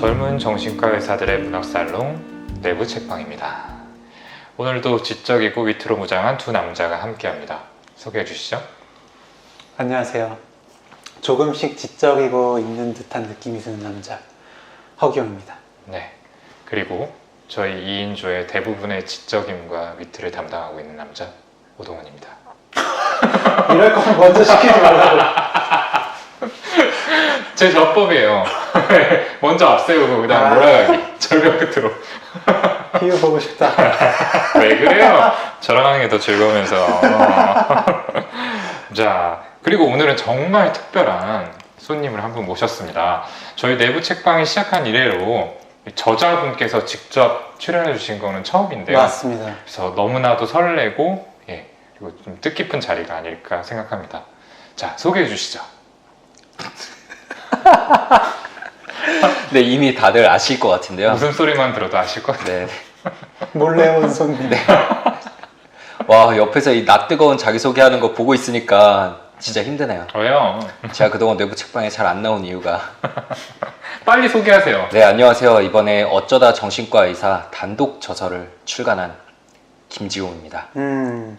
젊은 정신과 의사들의 문학살롱 내부 책방입니다. 오늘도 지적이고 위트로 무장한 두 남자가 함께합니다. 소개해 주시죠. 안녕하세요. 조금씩 지적이고 있는 듯한 느낌이 드는 남자 허기영입니다. 네. 그리고 저희 2인조의 대부분의 지적임과 위트를 담당하고 있는 남자 오동훈입니다. 이럴 거면 먼저 시키지 말라고. 제 저법이에요. 먼저 앞세우고 그다음 아. 몰아가기. 절벽 끝으로. 비유 보고 싶다. 왜 그래요? 저랑 하는 게 더 즐거우면서. 자, 그리고 오늘은 정말 특별한 손님을 한 분 모셨습니다. 저희 내부 책방이 시작한 이래로 저자분께서 직접 출연해 주신 거는 처음인데요. 맞습니다. 그래서 너무나도 설레고, 예, 그리고 좀 뜻깊은 자리가 아닐까 생각합니다. 자, 소개해 주시죠. 네, 이미 다들 아실 것 같은데요. 무슨 소리만 들어도 아실 것 같아요. 네. 몰래 온 손님. 와, 옆에서 이 낯 뜨거운 자기소개하는 거 보고 있으니까 진짜 힘드네요. 왜요? 제가 그동안 내부 책방에 잘 안 나온 이유가. 빨리 소개하세요. 네, 안녕하세요. 이번에 어쩌다 정신과 의사 단독 저서를 출간한 김지용입니다. 음,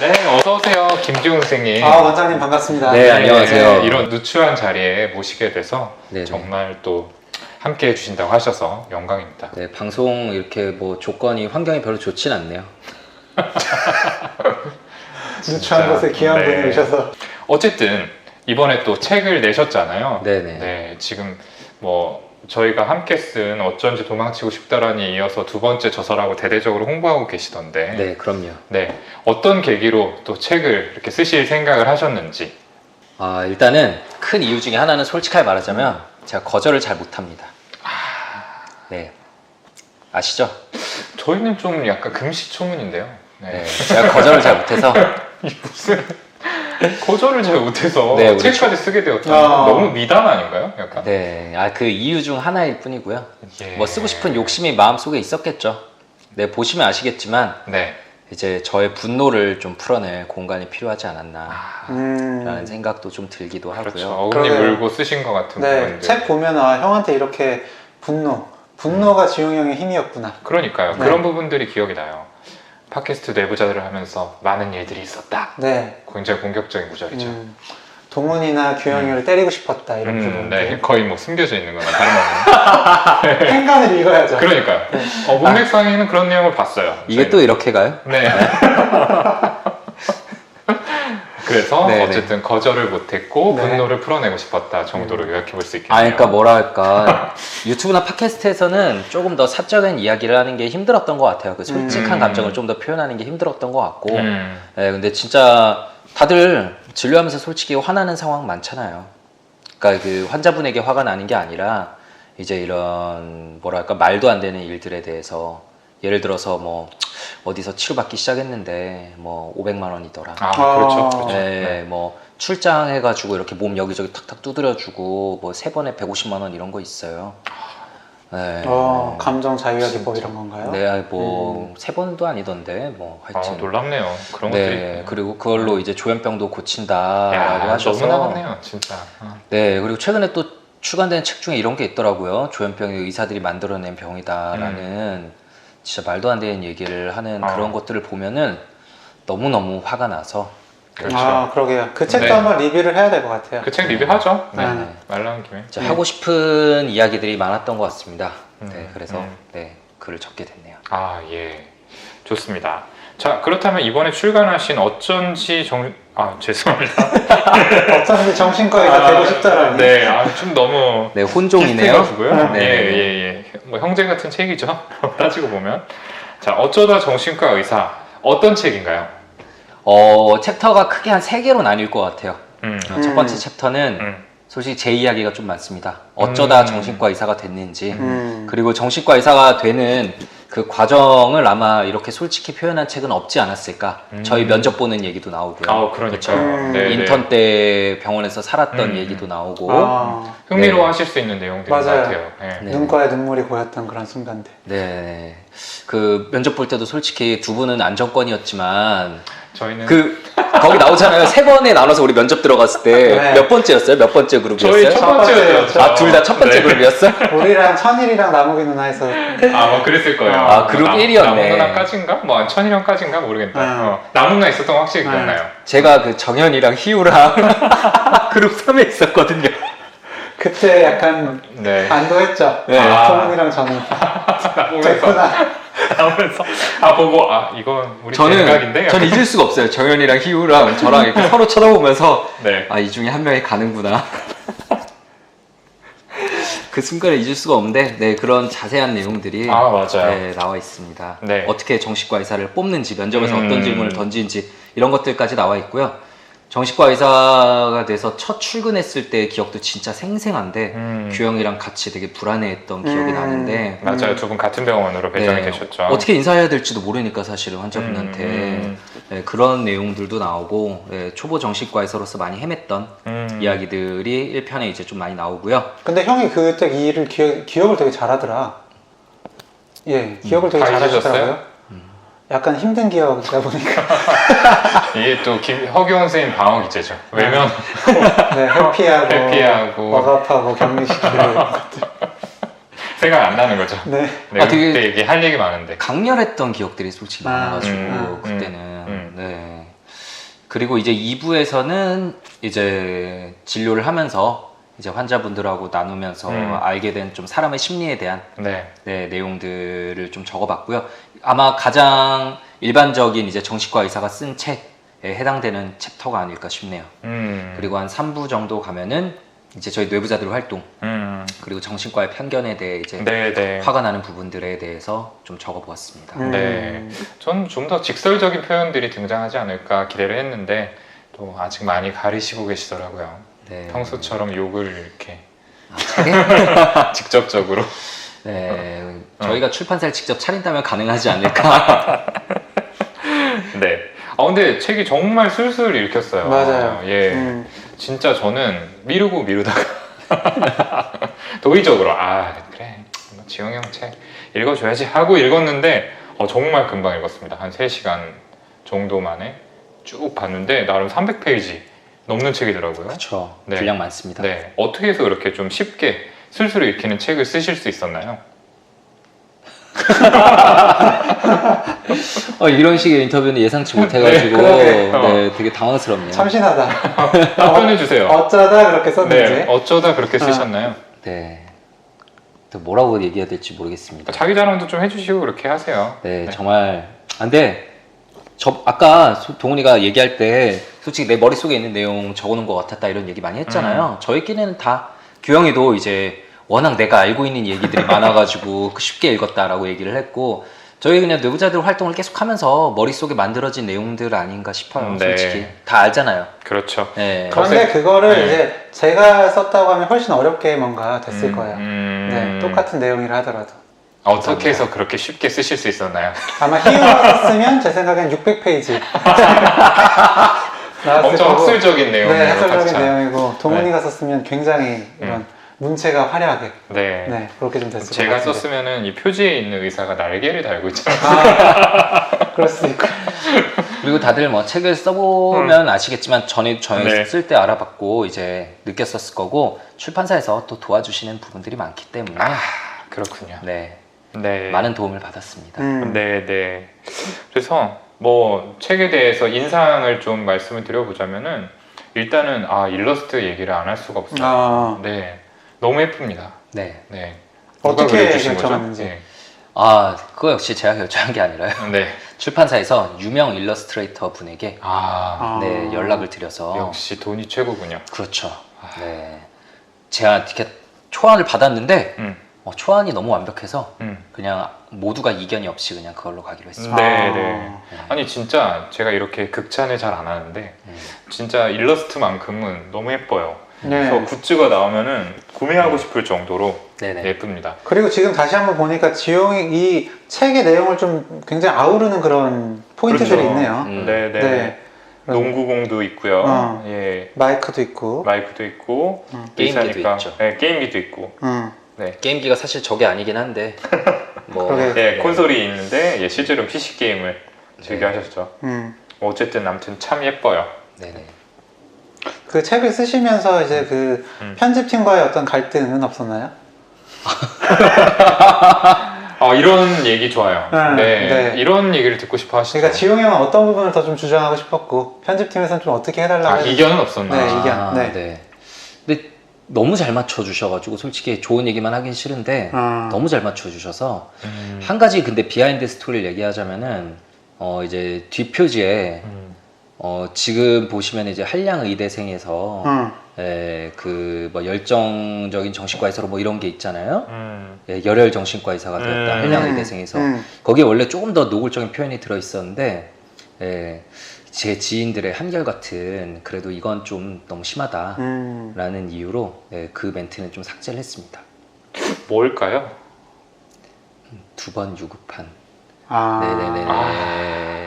네, 어서 오세요, 김지훈 선생님. 아 원장님 반갑습니다. 네, 안녕하세요. 이런 누추한 자리에 모시게 돼서 네네. 정말 또 함께 해주신다고 하셔서 영광입니다. 네, 방송 이렇게 뭐 조건이 환경이 별로 좋진 않네요. 누추한 곳에 귀한 네. 분이 오셔서 어쨌든 이번에 또 책을 내셨잖아요. 네네. 네, 지금 뭐 저희가 함께 쓴 어쩐지 도망치고 싶다라니 이어서 두 번째 저서라고 대대적으로 홍보하고 계시던데. 네, 그럼요. 네, 어떤 계기로 또 책을 이렇게 쓰실 생각을 하셨는지. 아, 일단은 큰 이유 중에 하나는 솔직하게 말하자면 제가 거절을 잘 못합니다. 네. 아시죠? 저희는 좀 약간 금시초문인데요. 네. 네. 제가 거절을 잘 못해서 이 무슨 거절을 잘 못해서 네, 우리 책까지 쓰게 되었다. 아. 너무 미담 아닌가요? 약간. 네, 아 그 이유 중 하나일 뿐이고요. 예. 뭐 쓰고 싶은 욕심이 마음 속에 있었겠죠. 네, 보시면 아시겠지만 네. 이제 저의 분노를 좀 풀어낼 공간이 필요하지 않았나라는 아, 음, 생각도 좀 들기도 하고요. 그렇죠. 어금니. 물고 쓰신 것 같은 네, 부분들. 책 보면 아 형한테 이렇게 분노, 분노가 지용 형의 힘이었구나. 그러니까요. 네. 그런 부분들이 기억이 나요. 팟캐스트 내부자들을 하면서 많은 일들이 있었다. 네, 굉장히 공격적인 구절이죠. 음, 동훈이나 규영이를 때리고 싶었다 이런 음, 부분. 네, 거의 뭐 숨겨져 있는 거나 다름없는. 행간을 읽어야죠. 그러니까요. 어, 문맥상에는 그런 내용을 봤어요. 이게 또 이렇게 가요? 네. 그래서 네네. 어쨌든 거절을 못했고 네. 분노를 풀어내고 싶었다 정도로 요약해 볼 수 있겠네요. 아, 그러니까 뭐라 할까 유튜브나 팟캐스트에서는 조금 더 사적인 이야기를 하는 게 힘들었던 것 같아요. 그 솔직한 음. 감정을 좀 더 표현하는 게 힘들었던 것 같고, 음, 네, 근데 진짜 다들 진료하면서 솔직히 화나는 상황 많잖아요. 그러니까 그 환자분에게 화가 나는 게 아니라 이제 이런 뭐랄까 말도 안 되는 일들에 대해서 예를 들어서 뭐 어디서 치료받기 시작했는데 뭐 500만 원이더라. 아, 아. 그렇죠, 그렇죠. 네, 네. 뭐 출장해가지고 이렇게 몸 여기저기 탁탁 두드려주고 뭐 세 번에 150만 원 이런 거 있어요. 네. 어, 감정 자유화 기법 이런 건가요? 네, 뭐세 번도 아니던데 뭐 아, 하여튼. 놀랍네요. 그런 것들이. 네, 있군요. 그리고 그걸로 이제 조현병도 고친다라고 야, 하셔서 너무 나갔네요, 진짜. 어. 네, 그리고 최근에 또 출간된 책 중에 이런 게 있더라고요. 조현병이 의사들이 만들어낸 병이다라는 진짜 말도 안 되는 얘기를 하는 음. 아. 그런 것들을 보면은 너무 너무 화가 나서 그렇죠. 아, 그러게요. 그 책도 네. 한번 리뷰를 해야 될 것 같아요. 그 책 리뷰하죠. 네. 네. 말 나온 김에. 네. 하고 싶은 이야기들이 많았던 것 같습니다. 음, 네, 그래서 음. 네 글을 적게 됐네요. 아, 예. 좋습니다. 자, 그렇다면 이번에 출간하신 어쩐지 정, 아, 죄송합니다. 어쩐지 정신과의가 되고 싶다라니. 네, 아, 좀 너무 네, 혼종이네요. 네. 예, 예, 예. 뭐 형제 같은 책이죠. 따지고 보면. 자, 어쩌다 정신과 의사. 어떤 책인가요? 어 챕터가 크게 한 세 개로 나뉠 것 같아요. 음, 어, 첫 번째 음. 챕터는 음, 솔직히 제 이야기가 좀 많습니다. 어쩌다 음. 정신과 의사가 됐는지, 음. 그리고 정신과 의사가 되는 그 과정을 아마 이렇게 솔직히 표현한 책은 없지 않았을까. 음. 저희 면접 보는 얘기도 나오고요. 아, 그러니까요. 음. 네, 네. 인턴 때 병원에서 살았던 음. 얘기도 나오고, 아, 흥미로워하실 수 있는 내용들인 것 맞아요. 같아요. 예. 네. 눈가에 눈물이 고였던 그런 순간들. 네. 그 면접 볼 때도 솔직히 두 분은 안정권이었지만 저희는 그 거기 나오잖아요. 세 번에 나눠서 우리 면접 들어갔을 때 네. 몇 번째였어요? 몇 번째 그룹이었어요? 저희 첫첫 번째였죠. 아 둘 다 첫 번째 네. 그룹이었어? 우리랑 천일이랑 나무기 누나에서 아, 뭐 그랬을 거예요. 아, 그룹 나- 1이었네. 나무 누나까지인가? 뭐 천이랑까지인가 모르겠다. 아. 어, 나무 누나 있었던 거 확실히 아. 기억나요. 제가 그 정현이랑 희우랑 그룹 3에 있었거든요. 그때 약간 네. 안도했죠. 네. 아. 소문이랑 저는 나오면서 됐구나. 나오면서 아 보고 아 이건 우리 생각인데. 저는 저는 잊을 수가 없어요. 정현이랑 희우랑 저랑 이렇게 서로 쳐다보면서 네. 아 이 중에 한 명이 가는구나. 그 순간을 잊을 수가 없는데 네 그런 자세한 내용들이 아 맞아요. 네, 나와 있습니다. 네. 어떻게 정식과 의사를 뽑는지 면접에서 음. 어떤 질문을 던지는지 이런 것들까지 나와 있고요. 정식과 의사가 돼서 첫 출근했을 때 기억도 진짜 생생한데 음. 규영이랑 같이 되게 불안해했던 기억이 음. 나는데 맞아요. 두 분 같은 병원으로 배정이 네, 되셨죠. 어떻게 인사해야 될지도 모르니까 사실은 환자분한테 음, 네, 그런 내용들도 나오고 네, 초보 정식과 의사로서 많이 헤맸던 음. 이야기들이 1편에 이제 좀 많이 나오고요. 근데 형이 그때 이 일을 기억, 기억을 되게 잘하더라. 예, 기억을 되게 다 잘하시더라고요. 약간 힘든 기억이다 보니까 이게 또 김, 허기원 선생님 방어 기제죠. 외면 네, 회피하고, 회피하고. 억압하고 격리시키고 생각 안 나는 거죠. 네. 네, 아, 되게- 그때 얘기 할 얘기 많은데. 강렬했던 기억들이 솔직히 아, 많아가지고 음, 그때는 음. 네 그리고 이제 2부에서는 이제 진료를 하면서 이제 환자분들하고 나누면서 음. 알게 된 좀 사람의 심리에 대한 네. 네, 내용들을 좀 적어봤고요. 아마 가장 일반적인 이제 정신과 의사가 쓴 책에 해당되는 챕터가 아닐까 싶네요. 음. 그리고 한 3부 정도 가면은 이제 저희 뇌부자들 활동 음. 그리고 정신과의 편견에 대해 이제 네, 네. 화가 나는 부분들에 대해서 좀 적어보았습니다. 음. 네. 전 좀 더 직설적인 표현들이 등장하지 않을까 기대를 했는데 또 아직 많이 가리시고 계시더라고요. 네. 평소처럼 욕을 이렇게 아? 직접적으로. 네, 어. 저희가 출판사를 직접 차린다면 가능하지 않을까. 네. 아 근데 책이 정말 술술 읽혔어요. 맞아요. 예. 음. 진짜 저는 미루고 미루다가 도의적으로 아 그래 뭐 지영이 형 책 읽어줘야지 하고 읽었는데 어, 정말 금방 읽었습니다. 한 3시간 정도 만에 쭉 봤는데 나름 300페이지 넘는 책이더라고요. 그렇죠. 네. 분량 많습니다. 네. 어떻게 해서 그렇게 좀 쉽게 술술 읽히는 책을 쓰실 수 있었나요? 어, 이런 식의 인터뷰는 예상치 못해가지고 네, 그러게. 어. 네, 되게 당황스럽네요. 참신하다. 답변해 주세요. 어쩌다 그렇게 썼는지. 네. 어쩌다 그렇게 쓰셨나요? 네. 또 뭐라고 얘기해야 될지 모르겠습니다. 자기 자랑도 좀 해주시고 그렇게 하세요. 네, 정말. 안 돼. 저 아까 소- 동훈이가 얘기할 때 솔직히 내 머릿속에 있는 내용 적어놓은 것 같았다 이런 얘기 많이 했잖아요. 저희끼리는 다 규영이도 이제 워낙 내가 알고 있는 얘기들이 많아가지고 그 쉽게 읽었다라고 얘기를 했고 저희 그냥 뇌부자들 활동을 계속하면서 머릿속에 만들어진 내용들 아닌가 싶어요. 음, 네. 솔직히 다 알잖아요. 그렇죠. 네. 그런데 그거를 네. 이제 제가 썼다고 하면 훨씬 어렵게 뭔가 됐을 음, 거예요. 음. 네, 똑같은 내용이라 하더라도. 어떻게 해서 그렇게 쉽게 쓰실 수 있었나요? 아마 희우가 썼으면 제 생각엔 600페이지. 나왔을 엄청 거고. 학술적인 네, 학술적인 가득 찬. 내용이고 동훈이가 썼으면 굉장히 이런 음. 문체가 화려하게 네. 네 그렇게 좀 됐을 것 제가 같은데. 썼으면은 이 표지에 있는 의사가 날개를 달고 있잖아요. 아, 있고. 그리고 다들 뭐 책을 써보면 아시겠지만 전에 저희 음. 네. 쓸 때 알아봤고 이제 느꼈었을 거고 출판사에서 또 도와주시는 부분들이 많기 때문에 아, 그렇군요. 네 네. 많은 도움을 받았습니다. 음. 네, 네. 그래서 뭐 책에 대해서 인상을 좀 말씀을 드려보자면은 일단은 아 일러스트 얘기를 안 할 수가 없어요. 아, 네, 너무 예쁩니다. 네. 네. 어떻게? 결정하는지. 네. 아 그거 역시 제가 결정한 게 아니라요. 네. 출판사에서 유명 일러스트레이터 분에게 아, 아. 네 연락을 드려서 역시 돈이 최고군요. 그렇죠. 네 제가 이렇게 초안을 받았는데 음, 어, 초안이 너무 완벽해서 음. 그냥 모두가 이견이 없이 그냥 그걸로 가기로 했습니다. 네, 아. 네. 아니 진짜 제가 이렇게 극찬을 잘 안 하는데 음. 진짜 일러스트만큼은 너무 예뻐요. 네. 그래서 굿즈가 나오면은 구매하고 싶을 정도로 네네. 예쁩니다. 그리고 지금 다시 한번 보니까 지용이 이 책의 내용을 좀 굉장히 아우르는 그런 포인트들이 그렇죠. 있네요. 음. 네, 네. 네. 농구공도 있고요. 어. 예. 마이크도 있고. 마이크도 있고 음. 게임기도 의사니까, 있죠. 네, 게임기도 있고. 음. 네. 게임기가 사실 저게 아니긴 한데 뭐 그러게. 네, 콘솔이 있는데 예, 실제로 PC 게임을 즐겨 네. 하셨죠. 음. 어쨌든 아무튼 참 예뻐요. 네네. 그 책을 쓰시면서 이제 그 음. 편집팀과의 어떤 갈등은 없었나요? 아 이런 얘기 좋아요. 네, 네, 네. 이런 얘기를 듣고 싶어 하시죠. 그러니까 지용 형은 어떤 부분을 더 좀 주장하고 싶었고 편집팀에서는 좀 어떻게 해달라고 아 했- 이견은 없었나? 네, 이견. 아, 네. 네. 근데 너무 잘 맞춰주셔가지고 솔직히 좋은 얘기만 하긴 싫은데 아. 너무 잘 맞춰주셔서 음, 한 가지 근데 비하인드 스토리를 얘기하자면은 어 이제 뒷표지에 음, 어 지금 보시면 이제 한량 의대생에서 응. 그뭐 열정적인 정신과 의사로 뭐 이런 게 있잖아요. 음, 예, 열혈 정신과 의사가 되었다. 음. 한량 의대생에서 음. 거기에 원래 조금 더 노골적인 표현이 들어 있었는데 예, 제 지인들의 한결 같은 그래도 이건 좀 너무 심하다. 음. 라는 이유로 예, 그 멘트는 좀 삭제를 했습니다. 뭘까요? 두 번 유급한. 아. 네네네. 아.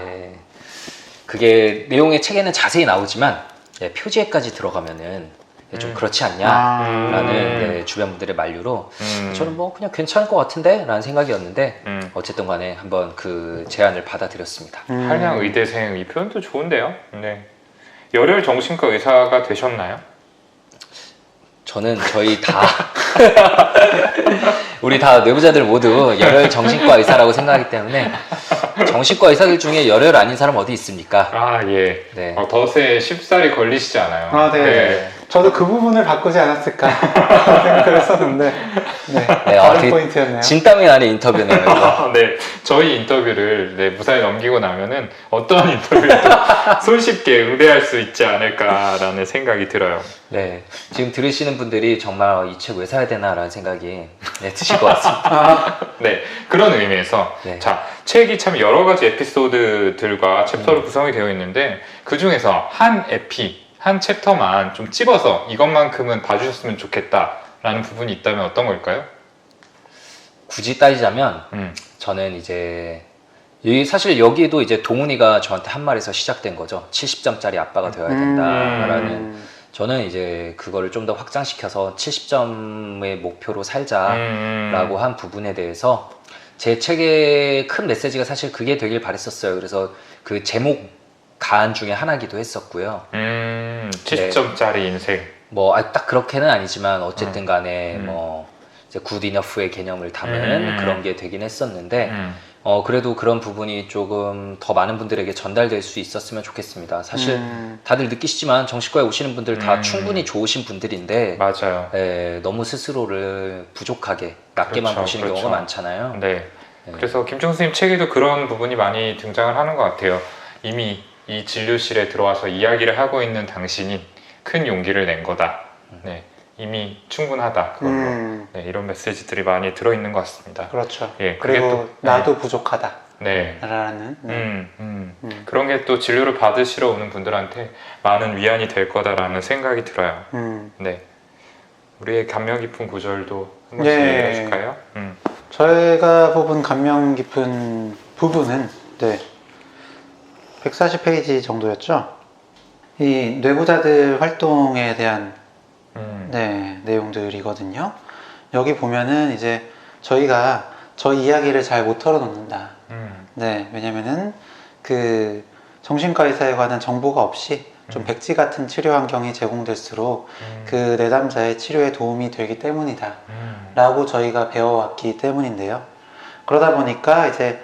그게 내용의 책에는 자세히 나오지만 예, 표지에까지 들어가면은 예, 좀 음. 그렇지 아. 않냐라는 음. 네, 주변 분들의 만류로 음, 저는 뭐 그냥 괜찮을 것 같은데 라는 생각이었는데 음, 어쨌든 간에 한번 그 제안을 받아들였습니다. 음. 한량 의대생 이 표현도 좋은데요. 네. 열혈 정신과 의사가 되셨나요? 저는 저희 다 우리 다 내부자들 모두 열혈 정신과 의사라고 생각하기 때문에 정신과 의사들 중에 열혈 아닌 사람 어디 있습니까? 아 예. 네. 어, 덫에 쉽사리 걸리시지 않아요. 아, 네. 저도 그 부분을 바꾸지 않았을까 생각을 했었는데 네, 네, 아, 다른 되게 포인트였네요. 진땀이 나는 인터뷰네요. 이거. 아, 네. 저희 인터뷰를 네, 무사히 넘기고 나면은 어떠한 인터뷰에도 손쉽게 응대할 수 있지 않을까라는 생각이 들어요. 네, 지금 들으시는 분들이 정말 이 책 왜 사야 되나라는 생각이 네, 드실 것 같습니다. 아, 네. 그런 의미에서 네. 자, 책이 참 여러 가지 에피소드들과 챕터로 구성이 되어 있는데 그 중에서 한 에피, 한 챕터만 좀 집어서 이것만큼은 봐주셨으면 좋겠다라는 부분이 있다면 어떤 걸까요? 굳이 따지자면 음. 저는 이제 이 사실 여기에도 이제 동훈이가 저한테 한 말에서 시작된 거죠. 70점짜리 아빠가 되어야 된다라는. 음. 저는 이제 그거를 좀 더 확장시켜서 70점의 목표로 살자라고 음. 한 부분에 대해서 제 책의 큰 메시지가 사실 그게 되길 바랬었어요. 그래서 그 제목 가안 중에 하나기도 했었고요. 음, 70점짜리 인생. 뭐 딱 그렇게는 아니지만 어쨌든 간에 음. 뭐 이제 굿 이너프의 개념을 담은 음. 그런 게 되긴 했었는데 음. 어 그래도 그런 부분이 조금 더 많은 분들에게 전달될 수 있었으면 좋겠습니다. 사실 음. 다들 느끼시지만 정신과에 오시는 분들 다 음. 충분히 좋으신 분들인데 맞아요. 에, 너무 스스로를 부족하게 낮게만 그렇죠, 보시는 그렇죠. 경우가 많잖아요. 네. 네. 그래서 김종 선생님 책에도 그런 부분이 많이 등장을 하는 것 같아요. 이미 이 진료실에 들어와서 이야기를 하고 있는 당신이 큰 용기를 낸 거다. 네. 이미 충분하다. 음. 네, 이런 메시지들이 많이 들어있는 것 같습니다. 그렇죠. 예, 그리고 또- 나도 부족하다. 네. 라는. 네. 음, 음. 음. 그런 게 또 진료를 받으시러 오는 분들한테 많은 위안이 될 거다라는 생각이 들어요. 음. 네. 우리의 감명 깊은 구절도 한 번씩 예. 얘기해 줄까요? 음. 저희가 뽑은 감명 깊은 부분은 네 140페이지 정도였죠. 이 뇌부자들 활동에 대한 음. 네, 내용들이거든요. 여기 보면은 이제 저희가 저희 이야기를 잘 못 털어놓는다. 음. 네, 왜냐면은 그 정신과 의사에 관한 정보가 없이 좀 음. 백지 같은 치료 환경이 제공될수록 음. 그 내담자의 치료에 도움이 되기 때문이다. 음. 라고 저희가 배워왔기 때문인데요. 그러다 보니까 이제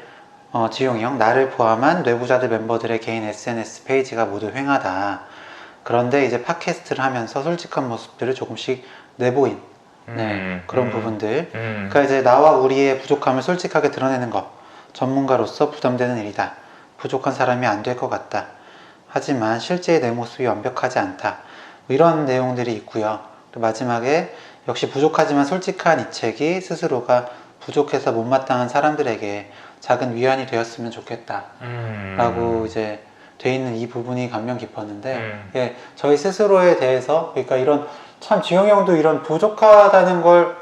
어, 지용이 형, 나를 포함한 뇌부자들 멤버들의 개인 SNS 페이지가 모두 횡하다. 그런데 이제 팟캐스트를 하면서 솔직한 모습들을 조금씩 내보인 네, 음. 그런 음. 부분들. 음. 그러니까 이제 나와 우리의 부족함을 솔직하게 드러내는 것. 전문가로서 부담되는 일이다. 부족한 사람이 안 될 것 같다. 하지만 실제의 내 모습이 완벽하지 않다. 뭐 이런 내용들이 있고요. 또 마지막에 역시 부족하지만 솔직한 이 책이 스스로가 부족해서 못마땅한 사람들에게 작은 위안이 되었으면 좋겠다. 음. 라고 이제 돼 있는 이 부분이 감명 깊었는데 음. 예, 저희 스스로에 대해서 그러니까 이런 참 지용 형도 이런 부족하다는 걸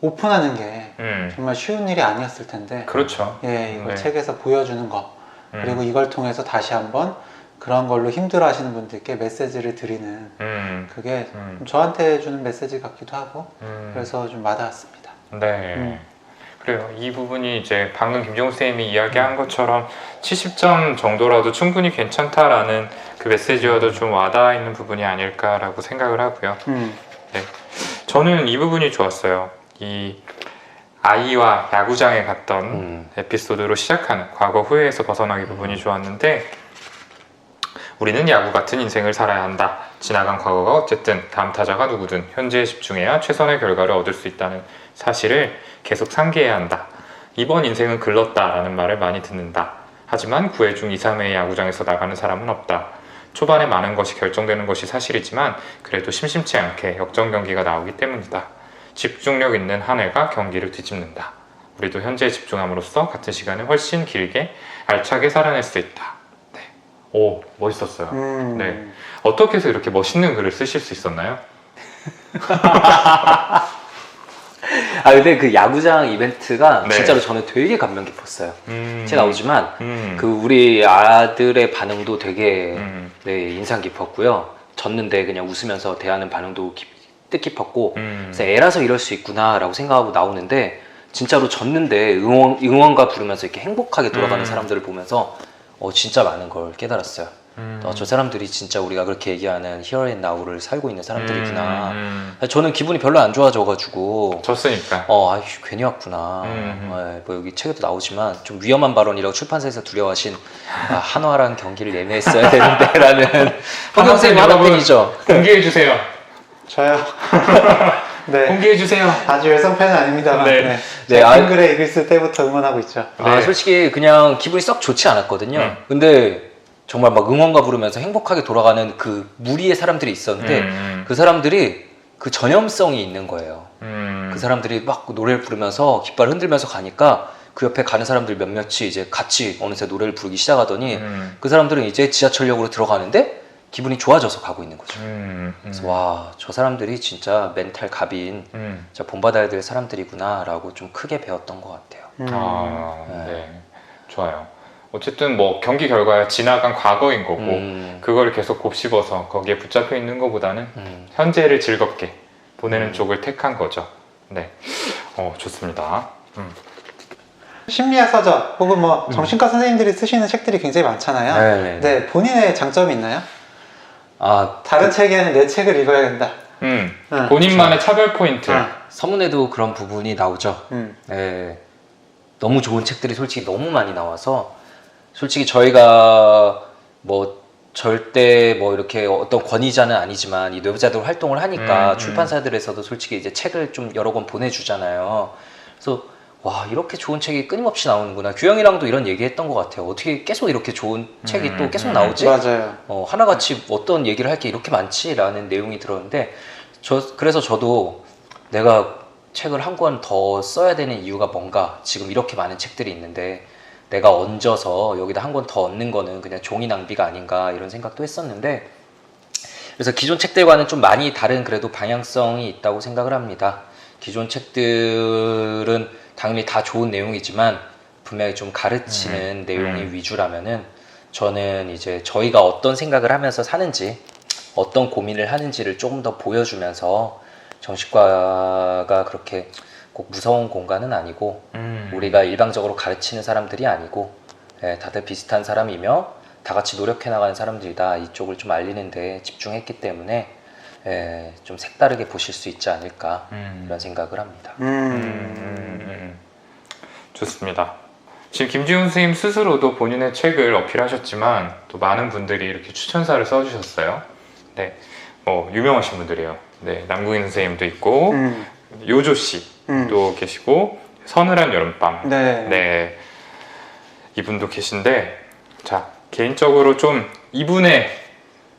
오픈하는 게 음. 정말 쉬운 일이 아니었을 텐데 그렇죠. 예, 이걸 네. 책에서 보여주는 거 음. 그리고 이걸 통해서 다시 한번 그런 걸로 힘들어 하시는 분들께 메시지를 드리는 음. 그게 음. 좀 저한테 주는 메시지 같기도 하고 음. 그래서 좀 와닿았습니다. 네. 음. 그래요. 이 부분이 이제 방금 김종우 쌤이 이야기한 것처럼 70점 정도라도 충분히 괜찮다라는 그 메시지와도 좀 와닿아 있는 부분이 아닐까라고 생각을 하고요. 음. 저는 이 부분이 좋았어요. 이 아이와 야구장에 갔던 음. 에피소드로 시작하는 과거 후회에서 벗어나기 부분이 좋았는데 우리는 야구 같은 인생을 살아야 한다. 지나간 과거가 어쨌든 다음 타자가 누구든 현재에 집중해야 최선의 결과를 얻을 수 있다는 사실을 계속 상기해야 한다. 이번 인생은 글렀다라는 말을 많이 듣는다. 하지만 9회 중 2, 3회의 야구장에서 나가는 사람은 없다. 초반에 많은 것이 결정되는 것이 사실이지만 그래도 심심치 않게 역전 경기가 나오기 때문이다. 집중력 있는 한 해가 경기를 뒤집는다. 우리도 현재에 집중함으로써 같은 시간을 훨씬 길게 알차게 살아낼 수 있다. 네. 오, 멋있었어요. 음. 네. 어떻게 해서 이렇게 멋있는 글을 쓰실 수 있었나요? 아 근데 그 야구장 이벤트가 네. 진짜로 저는 되게 감명 깊었어요. 음. 책 나오지만 음. 그 우리 아들의 반응도 되게 음. 네, 인상 깊었고요. 졌는데 그냥 웃으면서 대하는 반응도 깊- 뜻깊었고 음. 그래서 애라서 이럴 수 있구나라고 생각하고 나오는데 진짜로 졌는데 응원, 응원가 부르면서 이렇게 행복하게 돌아가는 음. 사람들을 보면서 어, 진짜 많은 걸 깨달았어요. 음. 어, 저 사람들이 진짜 우리가 그렇게 얘기하는 here and now를 살고 있는 사람들이구나. 음. 저는 기분이 별로 안 좋아져가지고 졌으니까. 어, 아이 괜히 왔구나. 음. 예, 뭐 여기 책에도 나오지만 좀 위험한 발언이라고 출판사에서 두려워하신 아, 한화랑 경기를 예매했어야 되는데라는 허경생 여러분. 화답편이죠. 공개해 주세요. 저요. 네. 공개해 주세요. 아주 열성 팬은 아닙니다만. 네. 네. 네, 네. 아- 빙글에 이글스 때부터 응원하고 있죠. 아, 네. 솔직히 그냥 기분이 썩 좋지 않았거든요. 음. 근데 정말 막 응원가 부르면서 행복하게 돌아가는 그 무리의 사람들이 있었는데 음. 그 사람들이 그 전염성이 있는 거예요. 음. 그 사람들이 막 노래를 부르면서 깃발 흔들면서 가니까 그 옆에 가는 사람들 몇몇이 이제 같이 어느새 노래를 부르기 시작하더니 음. 그 사람들은 이제 지하철역으로 들어가는데 기분이 좋아져서 가고 있는 거죠. 음. 그래서 와, 저 사람들이 진짜 멘탈 갑인 음. 진짜 본받아야 될 사람들이구나라고 좀 크게 배웠던 것 같아요. 음. 아, 네. 네. 좋아요. 어쨌든 뭐 경기 결과야 지나간 과거인 거고 음, 그걸 계속 곱씹어서 거기에 붙잡혀 있는 것보다는 음. 현재를 즐겁게 보내는 음. 쪽을 택한 거죠. 네. 어, 좋습니다. 음. 심리학 서적 혹은 뭐 정신과 선생님들이 쓰시는 책들이 굉장히 많잖아요. 네, 네. 네, 본인의 장점이 있나요? 아, 다른 책에는 내 책을 읽어야 된다. 음. 응. 본인만의 차별 포인트. 응. 서문에도 그런 부분이 나오죠. 음. 예, 너무 좋은 책들이 솔직히 너무 많이 나와서 솔직히 저희가 뭐 절대 뭐 이렇게 어떤 권위자는 아니지만 이 뇌부자들 활동을 하니까 음, 음. 출판사들에서도 솔직히 이제 책을 좀 여러 권 보내주잖아요. 그래서 와 이렇게 좋은 책이 끊임없이 나오는구나. 규영이랑도 이런 얘기했던 것 같아요. 어떻게 계속 이렇게 좋은 책이 음, 또 계속 음. 나오지? 맞아요. 어, 하나같이 어떤 얘기를 할 게 이렇게 많지라는 내용이 들었는데 저 그래서 저도 내가 책을 한 권 더 써야 되는 이유가 뭔가 지금 이렇게 많은 책들이 있는데 내가 얹어서 여기다 한 권더 얻는 거는 그냥 종이 낭비가 아닌가 이런 생각도 했었는데 그래서 기존 책들과는 좀 많이 다른 그래도 방향성이 있다고 생각을 합니다. 기존 책들은 당연히 다 좋은 내용이지만 분명히 좀 가르치는 내용이 음. 위주라면은 저는 이제 저희가 어떤 생각을 하면서 사는지 어떤 고민을 하는지를 조금 더 보여주면서 정신과가 그렇게 꼭 무서운 공간은 아니고 음. 우리가 일방적으로 가르치는 사람들이 아니고 예, 다들 비슷한 사람이며 다 같이 노력해 나가는 사람들이다 이쪽을 좀 알리는데 집중했기 때문에 예, 좀 색다르게 보실 수 있지 않을까 음. 이런 생각을 합니다. 음, 음. 음, 음. 좋습니다. 지금 김지훈 선생님 스스로도 본인의 책을 어필하셨지만 또 많은 분들이 이렇게 추천사를 써주셨어요. 네, 뭐 유명하신 분들이에요. 네, 남궁인 선생님도 있고 음. 요조 씨도 음. 계시고 서늘한 여름밤. 네. 네, 이분도 계신데 자 개인적으로 좀 이분의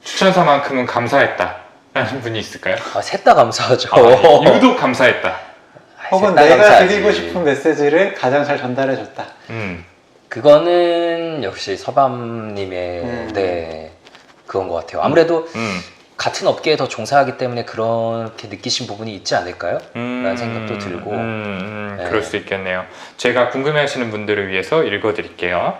추천사만큼은 감사했다 라는 분이 있을까요? 아, 셋 다 감사하죠. 아, 유독 감사했다. 아, 혹은 내가 감사하지. 드리고 싶은 메시지를 가장 잘 전달해줬다. 음, 그거는 역시 서밤님의 음. 네 그건 것 같아요. 아무래도 음. 같은 업계에 더 종사하기 때문에 그렇게 느끼신 부분이 있지 않을까요? 라는 생각도 들고. 음, 음, 네. 그럴 수 있겠네요. 제가 궁금해하시는 분들을 위해서 읽어드릴게요.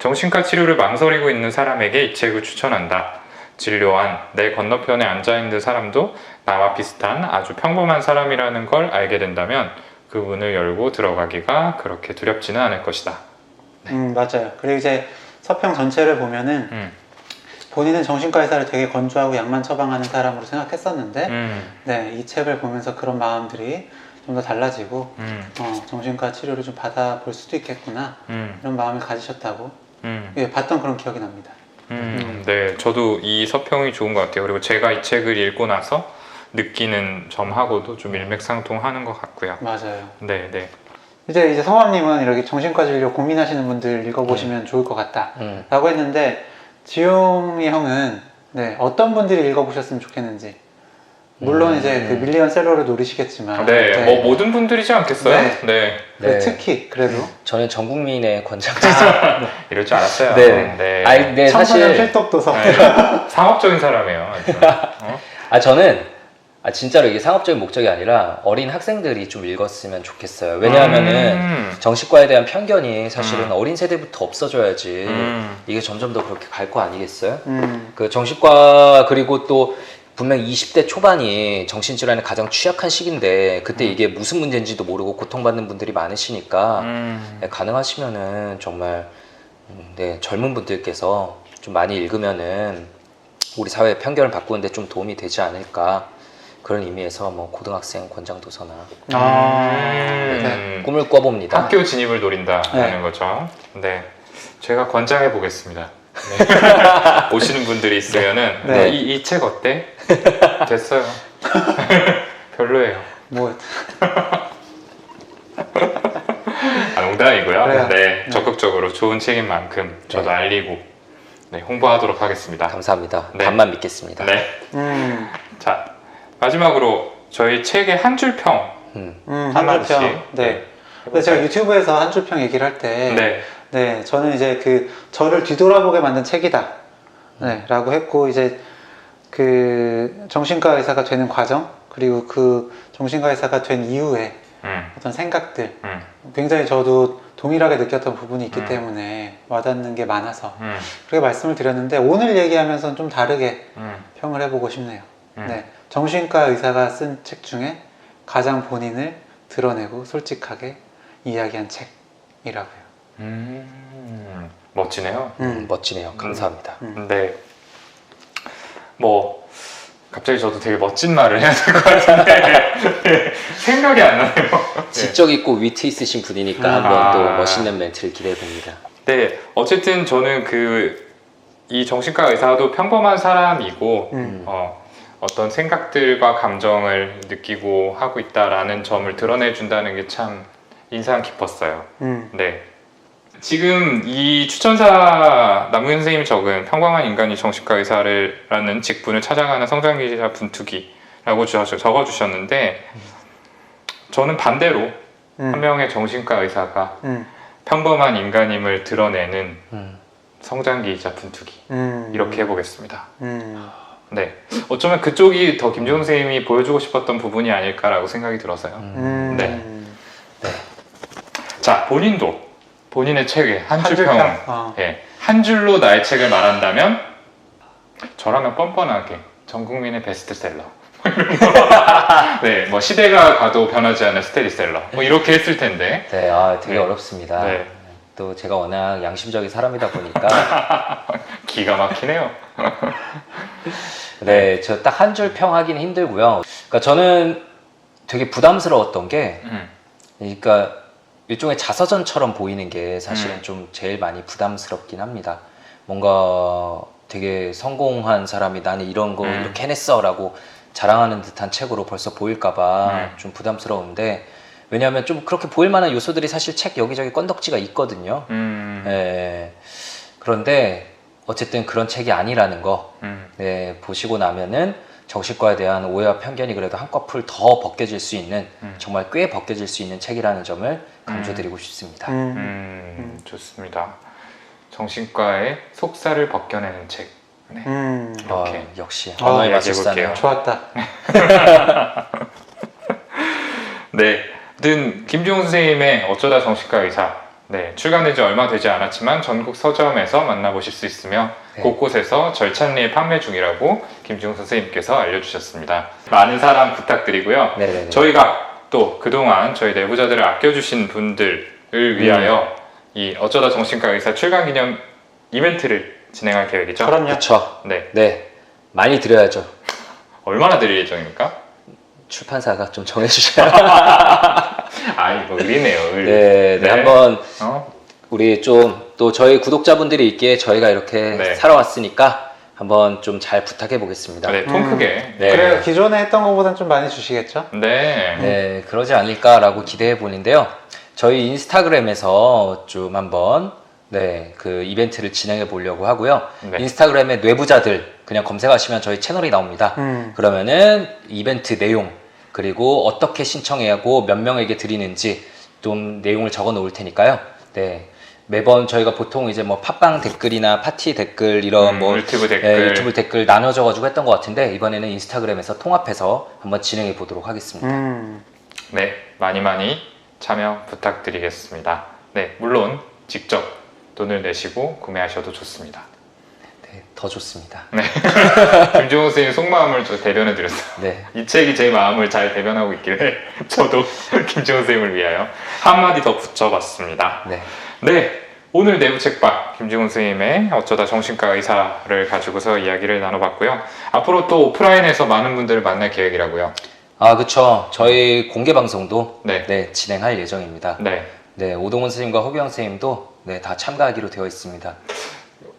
정신과 치료를 망설이고 있는 사람에게 이 책을 추천한다. 진료한 내 건너편에 앉아 있는 사람도 나와 비슷한 아주 평범한 사람이라는 걸 알게 된다면 그 문을 열고 들어가기가 그렇게 두렵지는 않을 것이다. 음, 맞아요. 그리고 이제 서평 전체를 보면은 음, 본인은 정신과 의사를 되게 건조하고 약만 처방하는 사람으로 생각했었는데, 음, 네, 이 책을 보면서 그런 마음들이 좀 더 달라지고, 음, 어, 정신과 치료를 좀 받아볼 수도 있겠구나, 음, 이런 마음을 가지셨다고, 음. 예, 봤던 그런 기억이 납니다. 음, 네, 저도 이 서평이 좋은 것 같아요. 그리고 제가 이 책을 읽고 나서 느끼는 점하고도 좀 일맥상통하는 것 같고요. 맞아요. 네, 네. 이제 이제 성함님은 이렇게 정신과 진료 고민하시는 분들 읽어보시면 좋을 것 같다. 음. 라고 했는데, 지용이 형은, 네, 어떤 분들이 읽어보셨으면 좋겠는지. 물론 음. 이제 그 밀리언 셀러를 노리시겠지만. 네, 뭐 모든 분들이지 않겠어요? 네. 네. 그 네. 특히, 그래도. 저는 전 국민의 권장. 이럴 줄 알았어요. 네. 네. 아니, 네, 사실 필독 도서. 네. 상업적인 사람이에요. 어? 아 저는 아 진짜로 이게 상업적인 목적이 아니라 어린 학생들이 좀 읽었으면 좋겠어요. 왜냐하면은 음, 정신과에 대한 편견이 사실은 음. 어린 세대부터 없어져야지 음, 이게 점점 더 그렇게 갈 거 아니겠어요? 음, 그 정신과 그리고 또 분명 20대 초반이 정신질환에 가장 취약한 시기인데 그때 이게 무슨 문제인지도 모르고 고통받는 분들이 많으시니까 음. 네, 가능하시면은 정말 음, 네, 젊은 분들께서 좀 많이 읽으면은 우리 사회의 편견을 바꾸는데 좀 도움이 되지 않을까 그런 의미에서 뭐 고등학생 권장 도서나 아, 음. 네. 꿈을 꿔봅니다. 학교 진입을 노린다는 네. 거죠. 네. 제가 권장해 보겠습니다. 네. 오시는 분들이 있으면은 네. 이책 어때? 됐어요. 별로예요. 뭐, 아, 농담이고요. 그래요. 네, 적극적으로 좋은 책인 만큼 저도 네. 알리고 네, 홍보하도록 하겠습니다. 감사합니다. 네. 반만 믿겠습니다. 네. 음, 자, 마지막으로 저희 책의 한 줄평 음, 음. 한줄평. 네. 근데 제가 유튜브에서 한 줄평 얘기를 할 때, 네. 네, 저는 이제 그 저를 뒤돌아보게 만든 책이다. 네, 라고 했고, 이제 그 정신과 의사가 되는 과정, 그리고 그 정신과 의사가 된 이후에 음, 어떤 생각들, 음, 굉장히 저도 동일하게 느꼈던 부분이 있기 음. 때문에 와닿는 게 많아서 음, 그렇게 말씀을 드렸는데 오늘 얘기하면서는 좀 다르게 음, 평을 해보고 싶네요. 음. 네, 정신과 의사가 쓴 책 중에 가장 본인을 드러내고 솔직하게 이야기한 책이라고요. 음, 멋지네요. 음, 멋지네요. 감사합니다. 음. 네. 뭐 갑자기 저도 되게 멋진 말을 해야 될 것 같은데 생각이 안 나네요. 지적 있고 위트 있으신 분이니까 음. 한번 또 아. 멋있는 멘트를 기대해 봅니다. 네, 어쨌든 저는 그 이 정신과 의사도 평범한 사람이고 음. 어, 어떤 생각들과 감정을 느끼고 하고 있다라는 점을 드러내 준다는 게 참 인상 깊었어요. 음, 네. 지금 이 추천사 남우현 선생님이 적은 평범한 인간이 정신과 의사를라는 직분을 찾아가는 성장기자 분투기라고 주- 적어 주셨는데 저는 반대로 한 음, 명의 정신과 의사가 음, 평범한 인간임을 드러내는 음. 성장기이자 분투기 음, 이렇게 해보겠습니다. 음, 네, 어쩌면 그쪽이 더 김종 선생님이 보여주고 싶었던 부분이 아닐까라고 생각이 들어서요. 음, 네. 자, 본인도 본인의 책에 한한 줄평, 줄평. 어. 예, 한 줄로 나의 책을 말한다면 저라면 뻔뻔하게 전 국민의 베스트셀러. 네, 뭐 시대가 가도 변하지 않는 스테디셀러. 뭐 이렇게 했을 텐데. 네, 아, 되게 네. 어렵습니다. 네, 또 제가 워낙 양심적인 사람이다 보니까 기가 막히네요. 네, 저 딱 한 줄 평하기는 힘들고요. 그러니까 저는 되게 부담스러웠던 게 음, 그러니까 일종의 자서전처럼 보이는 게 사실은 음. 좀 제일 많이 부담스럽긴 합니다. 뭔가 되게 성공한 사람이 나는 이런 거 음. 이렇게 해냈어라고 자랑하는 듯한 책으로 벌써 보일까봐 음. 좀 부담스러운데 왜냐하면 좀 그렇게 보일 만한 요소들이 사실 책 여기저기 건덕지가 있거든요. 음, 예. 그런데 어쨌든 그런 책이 아니라는 거 음, 네, 보시고 나면은 정신과에 대한 오해와 편견이 그래도 한꺼풀 더 벗겨질 수 있는 음. 정말 꽤 벗겨질 수 있는 책이라는 점을 강조드리고 싶습니다. 음, 음, 좋습니다. 정신과의 속살을 벗겨내는 책. 네. 음, 이렇게. 어, 역시 아, 언어의 마술사네요. 볼게요. 좋았다. 네, 는 김지용 선생님의 어쩌다 정신과 의사 네, 출간된 지 얼마 되지 않았지만 전국 서점에서 만나보실 수 있으며 네. 곳곳에서 절찬리에 판매 중이라고 김지용 선생님께서 알려주셨습니다. 많은 사랑 부탁드리고요. 네네네. 저희가 또 그동안 저희 내부자들을 아껴주신 분들을 위하여 이 어쩌다 정신과 의사 출간 기념 이벤트를 진행할 계획이죠. 그럼요. 그렇죠. 네. 네, 많이 드려야죠. 얼마나 드릴 예정입니까? 출판사가 좀 정해주셔야. 아, 이거 의리네요, 의리. 네, 네, 네. 한번 어? 우리 좀 또 저희 구독자분들이 있기에 저희가 이렇게 네. 살아왔으니까 한번 좀 잘 부탁해 보겠습니다. 네, 통 음. 크게. 네. 그래요. 기존에 했던 것보다는 좀 많이 주시겠죠? 네. 네, 그러지 않을까라고 기대해 보는데요. 저희 인스타그램에서 좀 한번 네, 그 이벤트를 진행해 보려고 하고요. 네. 인스타그램에 뇌부자들 그냥 검색하시면 저희 채널이 나옵니다. 음. 그러면은 이벤트 내용 그리고 어떻게 신청해야 하고 몇 명에게 드리는지 좀 내용을 적어 놓을 테니까요. 네. 매번 저희가 보통 이제 뭐 팟빵 댓글이나 파티 댓글 이런 음, 뭐 유튜브 예, 댓글. 유튜브 댓글 나눠져 가지고 했던 것 같은데 이번에는 인스타그램에서 통합해서 한번 진행해 보도록 하겠습니다. 음. 네, 많이 많이 참여 부탁드리겠습니다. 네, 물론 직접 돈을 내시고 구매하셔도 좋습니다. 네, 더 좋습니다. 김종호 선생님 속마음을 저 대변해 드렸어요. 네. 이 책이 제 마음을 잘 대변하고 있길래 저도 김종호 선생님을 위하여 한마디 더 붙여봤습니다. 네. 네, 오늘 내부 책방 김지훈 선생님의 어쩌다 정신과 의사를 가지고서 이야기를 나눠봤고요. 앞으로 또 오프라인에서 많은 분들을 만날 계획이라고요. 아, 그쵸. 저희 공개 방송도 네, 네, 진행할 예정입니다. 네, 네, 오동훈 선생님과 허경 선생님도 네, 다 참가하기로 되어 있습니다.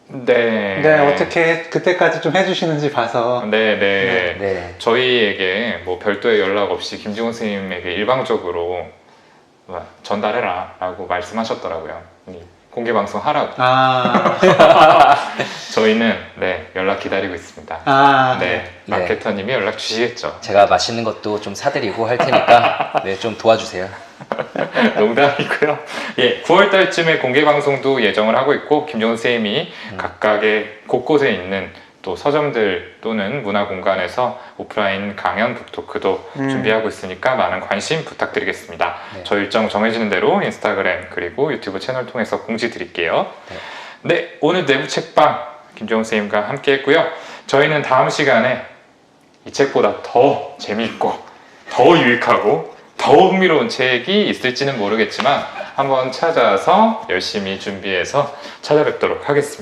네, 네, 어떻게 그때까지 좀 해주시는지 봐서. 네, 네. 네. 저희에게 뭐 별도의 연락 없이 김지훈 선생님에게 일방적으로 뭐 전달해라 라고 말씀하셨더라고요. 이 공개 방송 하라고. 아, 저희는 네 연락 기다리고 있습니다. 아, 네, 마케터님이 연락 주시겠죠. 제가 맛있는 것도 좀 사드리고 할 테니까 네, 좀 도와주세요. 농담이고요. 예, 9월 달쯤에 공개 방송도 예정을 하고 있고 김종훈 쌤이 각각의 곳곳에 있는 또 서점들 또는 문화 공간에서 오프라인 강연 북토크도 음. 준비하고 있으니까 많은 관심 부탁드리겠습니다. 네. 저 일정 정해지는 대로 인스타그램 그리고 유튜브 채널 통해서 공지 드릴게요. 네. 네, 오늘 내부 책방 김종훈 쌤과 함께 했고요. 저희는 다음 시간에 이 책보다 더 재미있고 더 유익하고 더 흥미로운 책이 있을지는 모르겠지만 한번 찾아서 열심히 준비해서 찾아뵙도록 하겠습